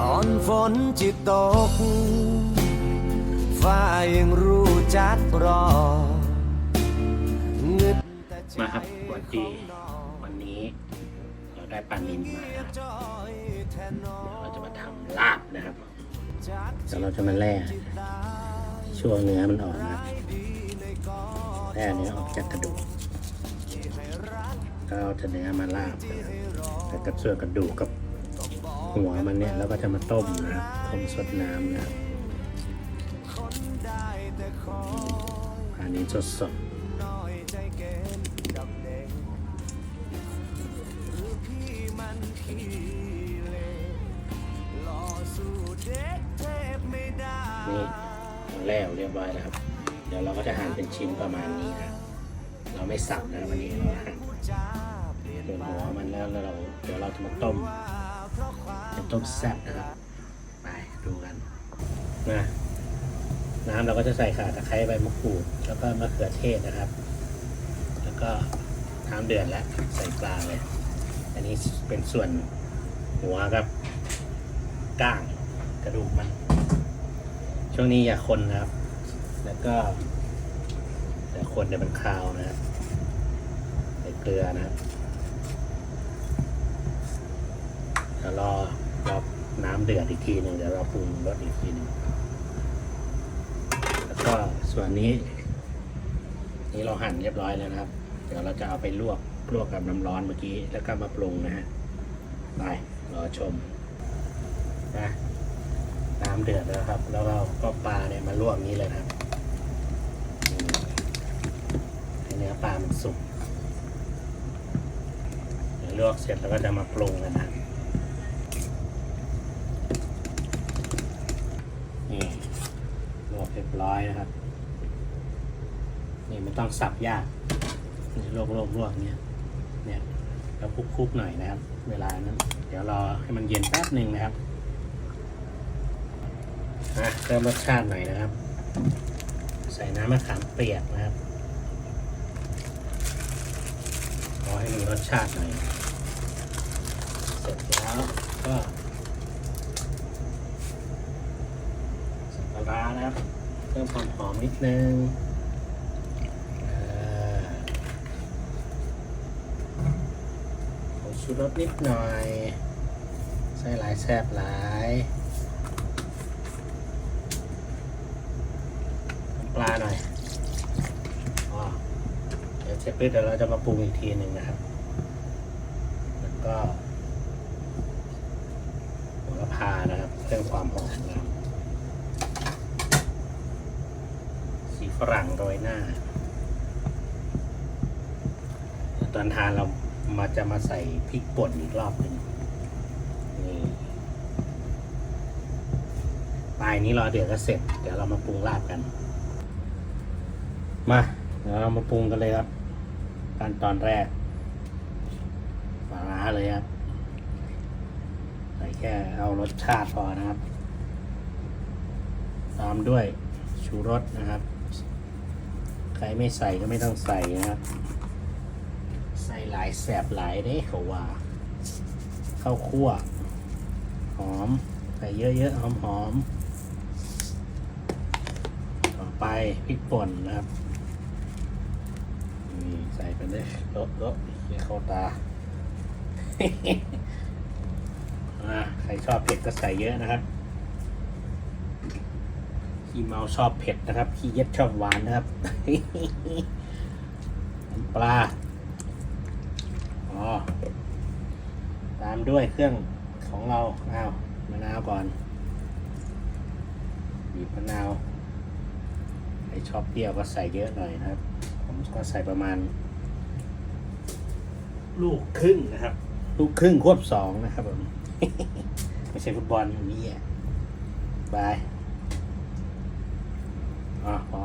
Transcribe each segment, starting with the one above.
ก่อนฝนจะตก ฟ้ายังรู้จักรอเงึดมาครับสวัสดีวันนี้เราได้ปลานินมานะครับจอยแทนนอเราจะมาทำลาบนะครับเดี๋ยวเราจะมาแล่ช่วงเนื้อมันออกนะครับแล่เนื้อออกจากกระดูกก็เอาแต่เนื้อมาลาบนะครับแต่กับส่วนกระดูกกับ หัวมันเนี่ยเราก็จะมาต้มนะครับต้มสดน้ำนะครับอันนี้สดสดนี่แล้วเรียบร้อยแล้วครับ เดี๋ยวเราก็จะหั่นเป็นชิ้นประมาณนี้นะเราไม่สับนะวันนี้เราหั่นส่วนหัวมันแล้วแล้วเราเดี๋ยวเราจะมาต้ม ต้มแซ่บนะครับ ไปดูกันนะน้ำเราก็จะใส่ข่าตะไคร้ใบมะกรูด แล้วก็มะเขือเทศนะครับ แล้วก็น้ำเดือดแล้วใส่ปลาเลย อันนี้เป็นส่วนหัวกับก้างกระดูกมัน ช่วงนี้อย่าคนนะครับ แล้วก็อย่าคนเดี๋ยวมันคาวนะครับใส่เกลือนะครับเดี๋ยวรอ รอน้ำเดือดอีกทีหนึ่งเดี๋ยวเราปรุงรสอีกทีหนึ่งแล้วก็ส่วนนี้นี่เราหั่นเรียบร้อยแล้วนะครับ เดี๋ยวเราจะเอาไปลวกลวกกับน้ำร้อนเมื่อกี้ แล้วก็มาปรุงนะฮะไปรอชมนะน้ำเดือดแล้วครับ แล้วเราก็ปลาเนี่ยมาลวกนี้เลยนะครับอืมให้เนื้อปลามันสุกเดี๋ยวลวกเสร็จแล้วก็จะมาปรุงกันนะนี่ลวกเร้อยนะครับ นี่ไม่ต้องสับยากนี่ลวกลวกลวกเนี้ยเนี่ยแล้วคลุกๆหน่อยนะครับ เวลานั้น เดี๋ยวรอให้มันเย็นแป๊บหนึ่งนะครับอะเพิ่มรสชาติหน่อยนะครับ ใส่น้ำมะขามเปียกนะครับขอให้มีรสชาติหน่อยเสร็จแล้วก็ใส่ปลาร้านะครับ เพิ่มความหอมนิดนึงอ่าผงชูรสนิดหน่อย ใส่หลายแซบหลายปลาหน่อยอเดี๋ยวเสร็จปุ๊เดี๋ยวเราจะมาปรุงอีกทีหนึ่งนะครับ แล้วก็โหระพานะครับเพิ่มความหอมนะครับสี ฝรั่งโรยหน้า ตอนทานเรามาจะมาใส่พริกป่นอีกรอบหนึ่งนี่ปลายนี้รอเดี๋ยวก็เสร็จ เดี๋ยวเรามาปรุงลาบกัน มา เดี๋ยวเรามาปรุงกันเลยครับขั้นตอนแรกปลาร้าเลยครับใส่แค่เอารสชาติพอนะครับ ตามด้วยชูรสนะครับ ใครไม่ใส่ก็ไม่ต้องใส่นะครับใส่หลายแสบหลายเด้เขาว่าข้าวคั่ว หอม ใส่เยอะๆหอมๆต่อไปพริกป่นนะครับนี่ใส่ไปเลยโต๊ะโต๊ะเขียเข้าตาอ่าใครชอบเผ็ดก็ใส่เยอะนะครับ ขี้เมาชอบเผ็ดนะครับขี้เย็ดชอบหวานนะครับน้ำปลาอ๋อตามด้วยเครื่องของเราเอามะนาวก่อนบีบมะนาวใครชอบเปรี้ยวก็ใส่เยอะหน่อยนะครับ ผมก็ใส่ประมาณ ลูกครึ่งนะครับ ลูกครึ่งควบสองนะครับผมไม่ใช่ฟุตบอลอย่างนี้อะบายอะพอ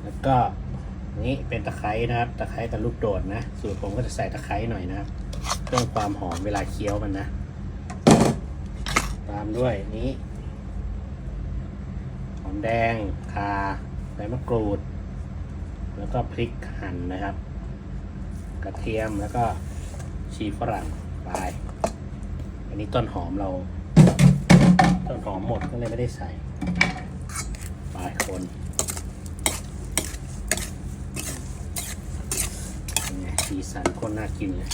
แล้ว ก็นี่เป็นตะไคร้นะครับ ตะไคร้กับลูกโดดนะ สูตรผมก็จะใส่ตะไคร้หน่อยนะครับเพิ่มความหอมเวลาเคี้ยวมันนะ ตามด้วยนี้หอมแดงคาใบมะกรูด แล้วก็พริกหั่นนะครับ กระเทียมแล้วก็ชีฝรั่งไปไปอันนี้ต้นหอมเรา ต้นหอมหมดก็เลยไม่ได้ใส่ปลายคนเป็นไง สีสันก็น่ากินเลย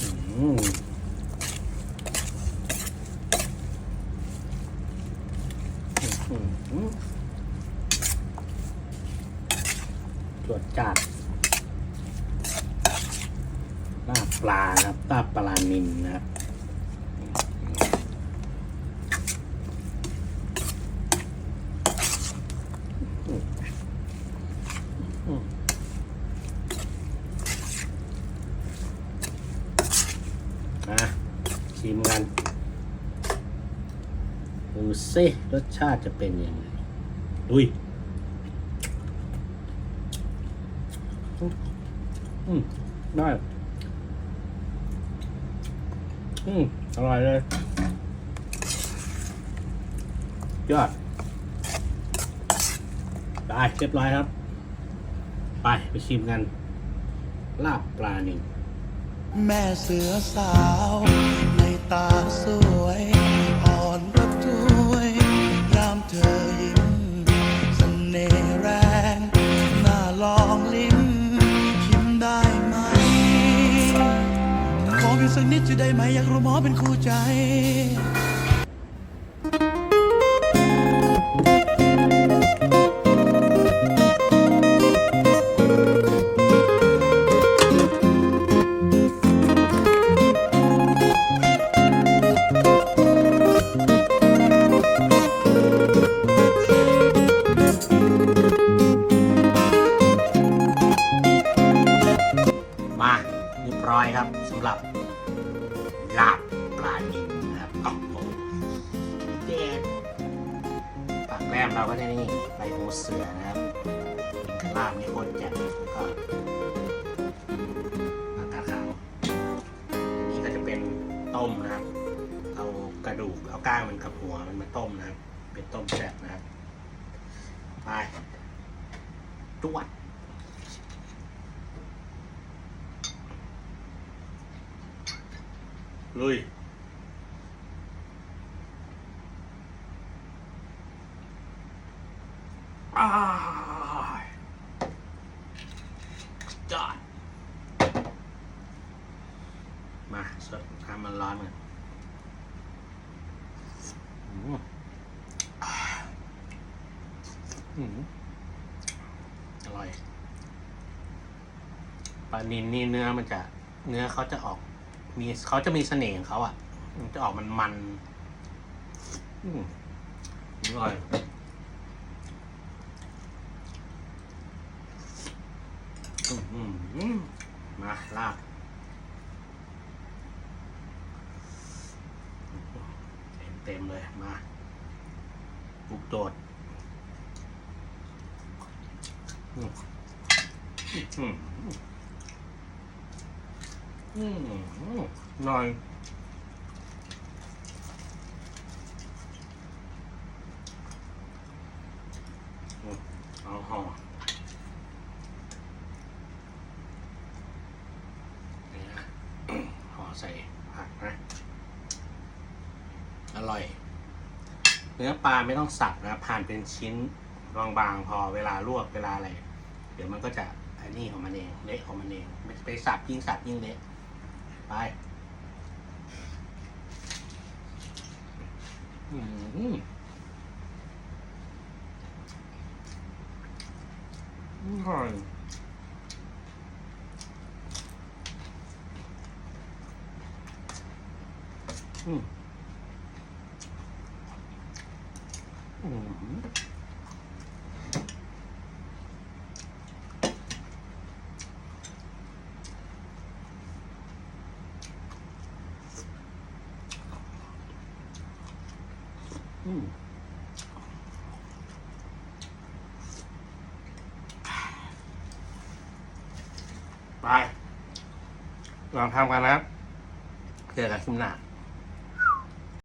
อืมอื้อหือจวดจัดลาบปลาครับลาบปลานินนะครับ อะชิมกัน ดูสิรสชาติจะเป็นยังไงดุยอืมได้ อืมอร่อยเลย ยอด ได้เรียบร้อยครับ ไปไปชิมกัน ลาบปลาหนึ่งแม่เสือสาว ในตาสวย สักนิดจะได้ไหมอยากรู้หมอเป็นคู่ใจ มเราก็จะนี่ใบหูเสือนะครับลาบนี่โคตรแจ่มแล้วก็อากาศขาวนนี่ก็จะเป็นต้มนะครับ เอากระดูกเอาก้างมันกับหัวมันมาต้มนะครับ เป็นต้มแซ่บนะครับไปจวดลุย อ้ายจอด มา สดทำมันร้อนกันอืมอ่าอืมอร่อยปลานินนี่เนื้อมันจะ เนื้อเขาจะออก มีเขาจะมีเสน่ห์ของเขาอะ มันจะออกมันมันๆอืมอร่อยอื้อหือมาลาบ เต็มเลยมาปลุกโดดอืมอืมอืมอืมอร่อยอืมเอาห่อนี่นะ ห่อใส่ผักนะ อร่อย เนื้อปลาไม่ต้องสับนะผ่านเป็นชิ้นบางๆพอเวลาลวกเวลาอะไร เดี๋ยวมันก็จะไอ้นี่ของมันเองเละของมันเองไม่ไปสับยิ่งสับยิ่งเละไปอืมอร่อยอืม อืมไป ลองทำกันนะครับ เจอกันคลิปหน้า